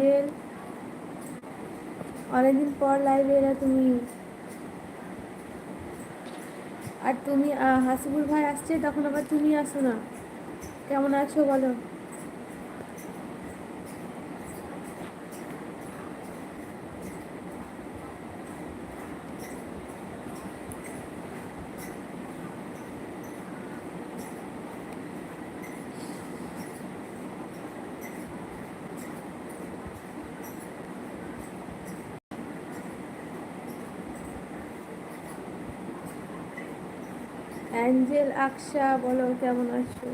Angel অনেকদিন পর লাইভে এলা তুমি। আর তুমি আহ, হাসিবুল ভাই আসছে তখন আবার তুমি আসো না। কেমন আছো বলো? অ্যাঞ্জেল, আকশা, বলো কেমন আছো?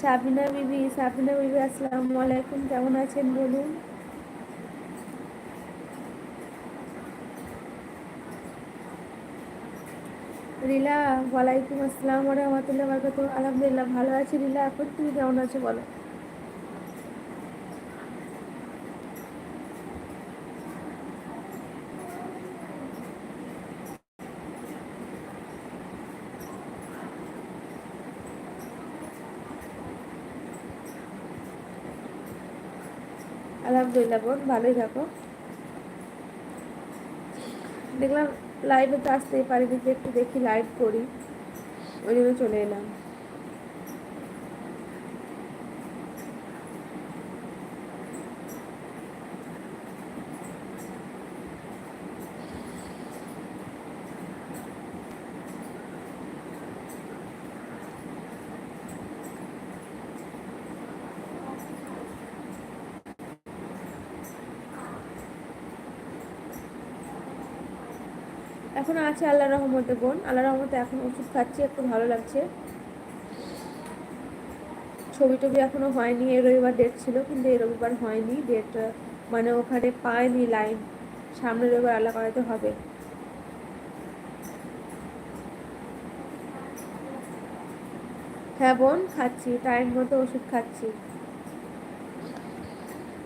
সাবিনা বিবি সাবিনা বিবি, আসসালামু আলাইকুম, কেমন আছেন বলুন? রিলা, ওয়ালাইকুম আসসালাম রহমতুল্লাহ বরকত আলহামদুলিল্লাহ, ভালো আছি। রিলা, এখন তুমি কেমন আছো বলো? আলহামদুলিল্লাহ, বোন, ভালোই থাকো। দেখলাম লাইভে তো আসতেই পারিনি একটু দেখি লাইভ করি। ওই জন্য চলে এলাম। এখন আছে আল্লাহ রহমতে বোন। আল্লাহ রহমতে এখন ওষুধ খাচ্ছি একটু ভালো লাগছে। ছবি টবি এখনও হয়নি, এই রবিবার ডেট ছিল, কিন্তু এই রবিবার হয়নি। ডেট মানে ওখানে পায়নি লাইন সামনে রবিবার আল্লাহ করাতে হবে। হ্যাঁ বোন, খাচ্ছি টাইম মতো ওষুধ খাচ্ছি।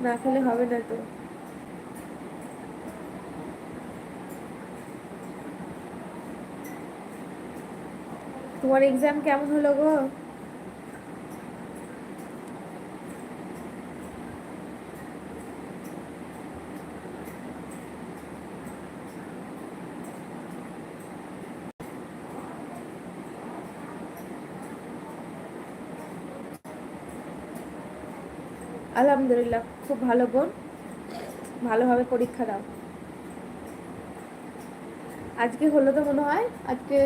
না খেলে হবে না তো। তোমার এক্সাম কেমন হলো গো? আলহামদুলিল্লাহ, খুব ভালো বোন ভালোভাবে পরীক্ষা দাও। আজকে হলো তো মনে হয়, আজকে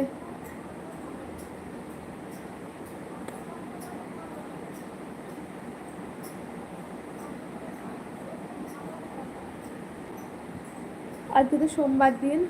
আজকে তো সোমবার দিন